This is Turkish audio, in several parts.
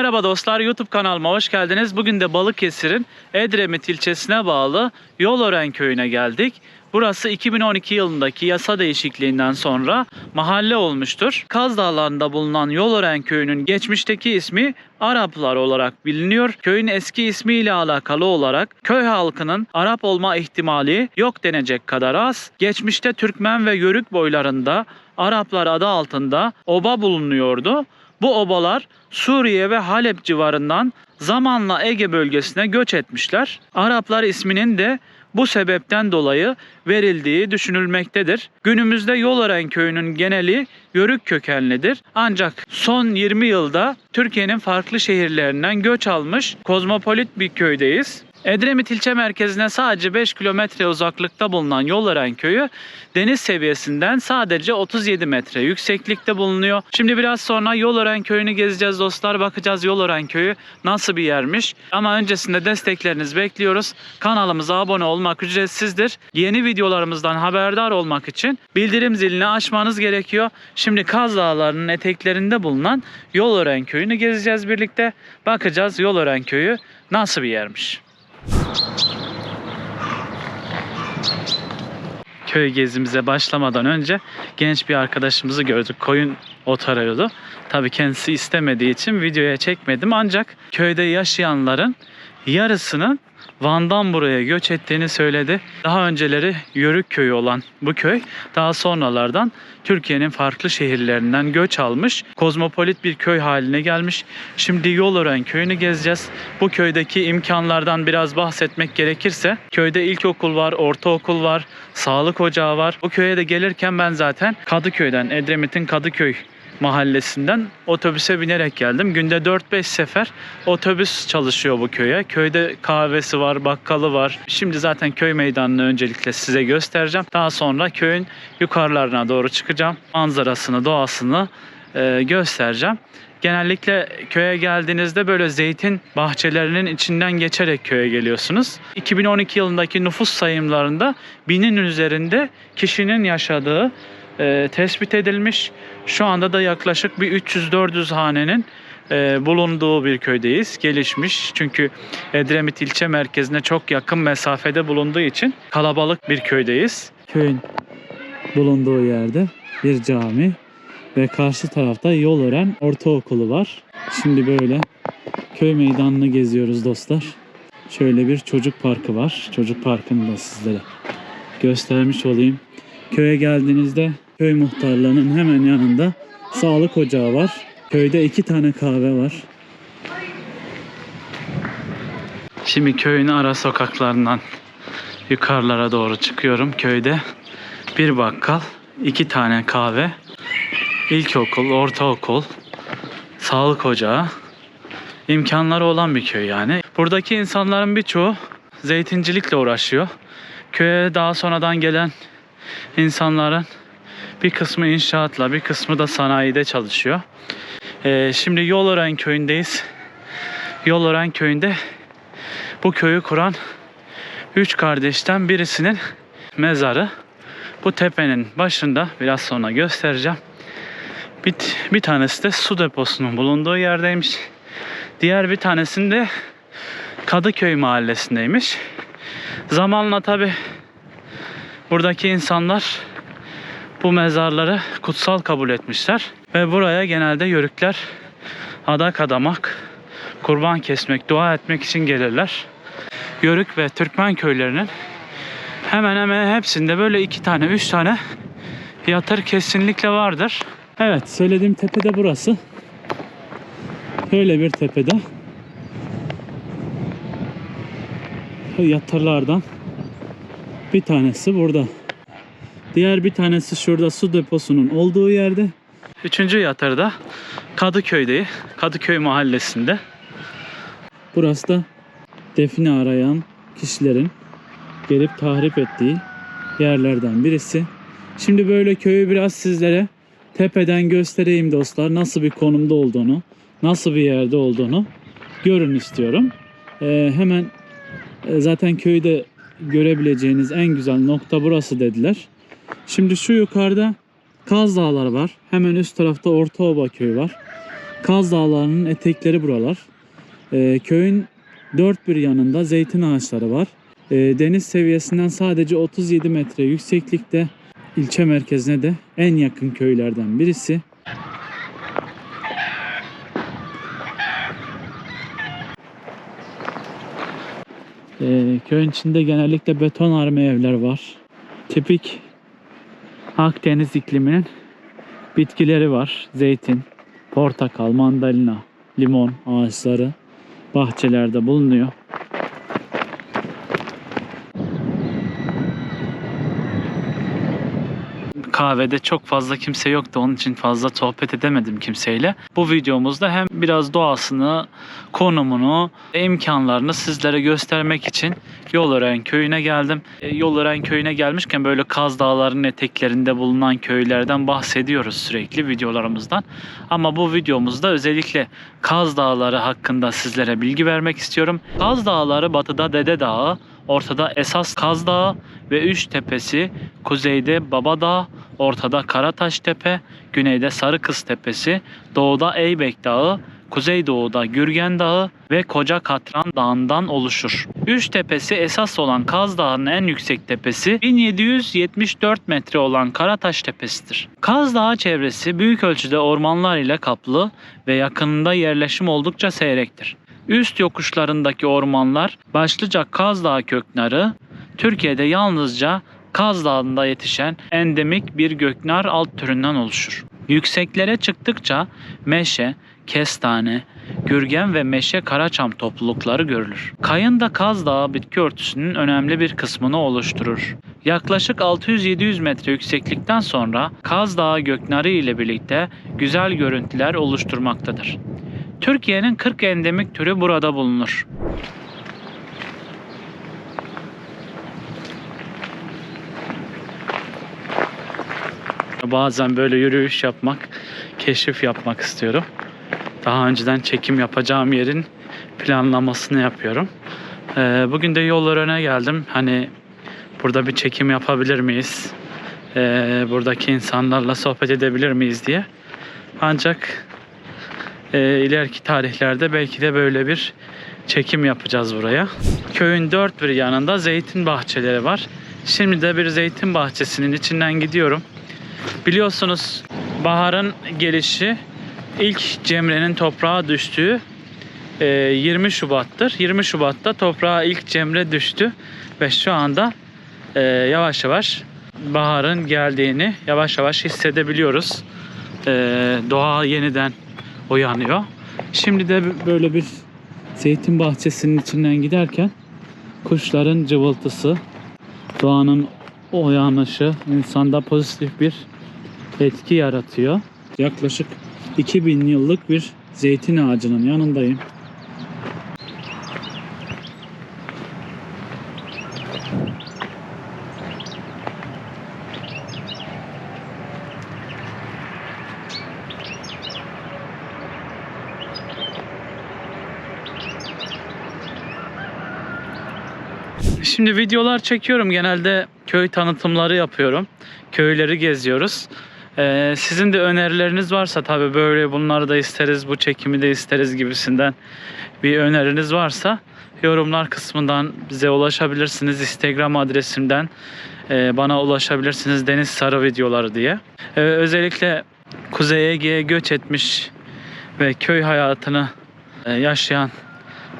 Merhaba dostlar YouTube kanalıma hoş geldiniz. Bugün de Balıkesir'in Edremit ilçesine bağlı Yolören köyüne geldik. Burası 2012 yılındaki yasa değişikliğinden sonra mahalle olmuştur. Kaz Dağları'nda bulunan Yolören köyünün geçmişteki ismi Araplar olarak biliniyor. Köyün eski ismiyle alakalı olarak köy halkının Arap olma ihtimali yok denecek kadar az. Geçmişte Türkmen ve Yörük boylarında Araplar adı altında oba bulunuyordu. Bu obalar Suriye ve Halep civarından zamanla Ege bölgesine göç etmişler. Araplar isminin de bu sebepten dolayı verildiği düşünülmektedir. Günümüzde Yolören köyünün geneli Yörük kökenlidir. Ancak son 20 yılda Türkiye'nin farklı şehirlerinden göç almış kozmopolit bir köydeyiz. Edremit ilçe merkezine sadece 5 kilometre uzaklıkta bulunan Yolören köyü deniz seviyesinden sadece 37 metre yükseklikte bulunuyor. Şimdi biraz sonra Yolören köyünü gezeceğiz dostlar. Bakacağız Yolören köyü nasıl bir yermiş. Ama öncesinde desteklerinizi bekliyoruz. Kanalımıza abone olmak ücretsizdir. Yeni videolarımızdan haberdar olmak için bildirim zilini açmanız gerekiyor. Şimdi Kaz Dağları'nın eteklerinde bulunan Yolören köyünü gezeceğiz birlikte. Bakacağız Yolören köyü nasıl bir yermiş. Köy gezimize başlamadan önce genç bir arkadaşımızı gördük. Koyun otarıyordu. Tabii kendisi istemediği için videoya çekmedim. Ancak köyde yaşayanların yarısının Van'dan buraya göç ettiğini söyledi. Daha önceleri Yörük köyü olan bu köy daha sonralardan Türkiye'nin farklı şehirlerinden göç almış. Kozmopolit bir köy haline gelmiş. Şimdi Yolören köyünü gezeceğiz. Bu köydeki imkanlardan biraz bahsetmek gerekirse köyde ilkokul var, ortaokul var, sağlık ocağı var. Bu köye de gelirken ben zaten Kadıköy'den, Edremit'in Kadıköy mahallesinden otobüse binerek geldim. Günde 4-5 sefer otobüs çalışıyor bu köye. Köyde kahvesi var, bakkalı var. Şimdi zaten köy meydanını öncelikle size göstereceğim. Daha sonra köyün yukarılarına doğru çıkacağım. Manzarasını, doğasını e, göstereceğim. Genellikle köye geldiğinizde böyle zeytin bahçelerinin içinden geçerek köye geliyorsunuz. 2012 yılındaki nüfus sayımlarında binin üzerinde kişinin yaşadığı e, tespit edilmiş. Şu anda da yaklaşık bir 300-400 hanenin e, bulunduğu bir köydeyiz. Gelişmiş çünkü Edremit ilçe merkezine çok yakın mesafede bulunduğu için kalabalık bir köydeyiz. Köyün bulunduğu yerde bir cami ve karşı tarafta Yolören Ortaokulu var. Şimdi böyle köy meydanını geziyoruz dostlar. Şöyle bir çocuk parkı var. Çocuk parkını da sizlere göstermiş olayım. Köye geldiğinizde köy muhtarlığının hemen yanında sağlık ocağı var. Köyde iki tane kahve var. Şimdi köyün ara sokaklarından yukarılara doğru çıkıyorum. Köyde bir bakkal, iki tane kahve, ilkokul, ortaokul, sağlık ocağı imkanları olan bir köy yani. Buradaki insanların birçoğu zeytincilikle uğraşıyor. Köye daha sonradan gelen insanların bir kısmı inşaatla, bir kısmı da sanayide çalışıyor. Ee, şimdi Yolören köyündeyiz. Yolören köyünde bu köyü kuran üç kardeşten birisinin mezarı. Bu tepenin başında biraz sonra göstereceğim. Bir, bir tanesi de su deposunun bulunduğu yerdeymiş. Diğer bir tanesinde Kadıköy mahallesindeymiş. Zamanla tabi buradaki insanlar bu mezarları kutsal kabul etmişler. Ve buraya genelde yörükler adak adamak, kurban kesmek, dua etmek için gelirler. Yörük ve Türkmen köylerinin hemen hemen hepsinde böyle iki tane, üç tane yatır kesinlikle vardır. Evet, söylediğim tepe de burası. Böyle bir tepede yatırlardan bir tanesi burada. Diğer bir tanesi şurada su deposunun olduğu yerde. Üçüncü yatırda Kadıköy'de, Kadıköy mahallesinde. Burası da define arayan kişilerin gelip tahrip ettiği yerlerden birisi. Şimdi böyle köyü biraz sizlere tepeden göstereyim dostlar. Nasıl bir konumda olduğunu, nasıl bir yerde olduğunu görün istiyorum. Ee, hemen e, zaten köyde görebileceğiniz en güzel nokta burası dediler. Şimdi şu yukarıda Kaz Dağları var. Hemen üst tarafta Ortaoba köyü var. Kaz Dağları'nın etekleri buralar. Ee, köyün dört bir yanında zeytin ağaçları var. Ee, deniz seviyesinden sadece 37 metre yükseklikte ilçe merkezine de en yakın köylerden birisi. Ee, köyün içinde genellikle beton arme evler var. Tipik Akdeniz ikliminin bitkileri var. Zeytin, portakal, mandalina, limon ağaçları bahçelerde bulunuyor. Kahvede çok fazla kimse yoktu. Onun için fazla sohbet edemedim kimseyle. Bu videomuzda hem biraz doğasını, konumunu, imkanlarını sizlere göstermek için Yolören köyüne geldim. E, Yolören köyüne gelmişken böyle Kaz Dağları'nın eteklerinde bulunan köylerden bahsediyoruz sürekli videolarımızdan. Ama bu videomuzda özellikle Kaz Dağları hakkında sizlere bilgi vermek istiyorum. Kaz Dağları batıda Dede Dağı, ortada esas Kaz Dağı ve Üç Tepesi, kuzeyde Baba Dağı, ortada Karataş Tepe, güneyde Sarıkız Tepesi, doğuda Eybek Dağı, kuzeydoğuda Gürgen Dağı ve Koca Katran Dağı'ndan oluşur. Üç tepesi esas olan Kaz Dağı'nın en yüksek tepesi 1774 metre olan Karataş Tepesi'dir. Kaz Dağı çevresi büyük ölçüde ormanlar ile kaplı ve yakınında yerleşim oldukça seyrektir. Üst yokuşlarındaki ormanlar başlıca Kaz Dağı köknarı, Türkiye'de yalnızca Kaz Dağı'nda yetişen endemik bir göknar alt türünden oluşur. Yükseklere çıktıkça meşe, kestane, gürgen ve meşe karaçam toplulukları görülür. Kayın da Kaz Dağı bitki örtüsünün önemli bir kısmını oluşturur. Yaklaşık 600-700 metre yükseklikten sonra Kaz Dağı göknarı ile birlikte güzel görüntüler oluşturmaktadır. Türkiye'nin 40 endemik türü burada bulunur. Bazen böyle yürüyüş yapmak, keşif yapmak istiyorum. Daha önceden çekim yapacağım yerin planlamasını yapıyorum. Ee, bugün de yollarına geldim. Hani burada bir çekim yapabilir miyiz? Ee, buradaki insanlarla sohbet edebilir miyiz diye. Ancak e, ileriki tarihlerde belki de böyle bir çekim yapacağız buraya. Köyün dört bir yanında zeytin bahçeleri var. Şimdi de bir zeytin bahçesinin içinden gidiyorum. Biliyorsunuz baharın gelişi ilk cemrenin toprağa düştüğü e, 20 Şubat'tır. 20 Şubat'ta toprağa ilk cemre düştü ve şu anda e, yavaş yavaş baharın geldiğini yavaş yavaş hissedebiliyoruz. E, doğa yeniden uyanıyor. Şimdi de böyle bir zeytin bahçesinin içinden giderken kuşların cıvıltısı, doğanın uyanışı insanda pozitif bir etki yaratıyor. Yaklaşık 2000 yıllık bir zeytin ağacının yanındayım. Şimdi videolar çekiyorum. Genelde köy tanıtımları yapıyorum. Köyleri geziyoruz. Ee, sizin de önerileriniz varsa tabii böyle bunları da isteriz, bu çekimi de isteriz gibisinden bir öneriniz varsa yorumlar kısmından bize ulaşabilirsiniz. Instagram adresimden e, bana ulaşabilirsiniz Deniz Sarı videoları diye. Ee, özellikle Kuzey Ege'ye göç etmiş ve köy hayatını e, yaşayan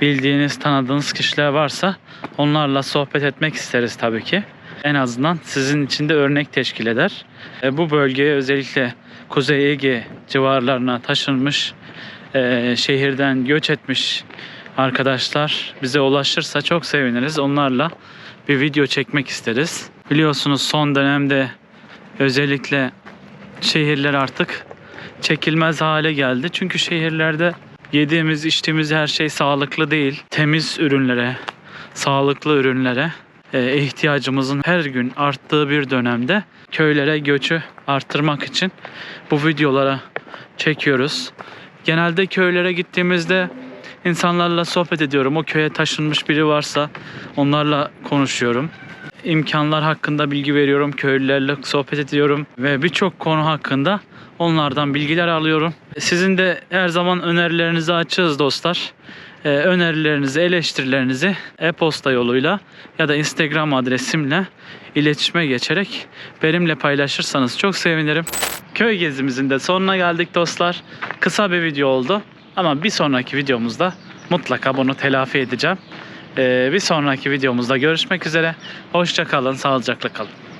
bildiğiniz, tanıdığınız kişiler varsa onlarla sohbet etmek isteriz tabii ki. En azından sizin için de örnek teşkil eder. E, bu bölgeye özellikle Kuzey Ege civarlarına taşınmış, e, şehirden göç etmiş arkadaşlar bize ulaşırsa çok seviniriz. Onlarla bir video çekmek isteriz. Biliyorsunuz son dönemde özellikle şehirler artık çekilmez hale geldi. Çünkü şehirlerde yediğimiz, içtiğimiz her şey sağlıklı değil. Temiz ürünlere, sağlıklı ürünlere e, ihtiyacımızın her gün arttığı bir dönemde köylere göçü arttırmak için bu videolara çekiyoruz. Genelde köylere gittiğimizde insanlarla sohbet ediyorum. O köye taşınmış biri varsa onlarla konuşuyorum. imkanlar hakkında bilgi veriyorum. Köylülerle sohbet ediyorum ve birçok konu hakkında onlardan bilgiler alıyorum. Sizin de her zaman önerilerinizi açığız dostlar. Ee, önerilerinizi, eleştirilerinizi e-posta yoluyla ya da Instagram adresimle iletişime geçerek benimle paylaşırsanız çok sevinirim. Köy gezimizin de sonuna geldik dostlar. Kısa bir video oldu ama bir sonraki videomuzda mutlaka bunu telafi edeceğim. Ee, bir sonraki videomuzda görüşmek üzere. Hoşça kalın, sağlıcakla kalın.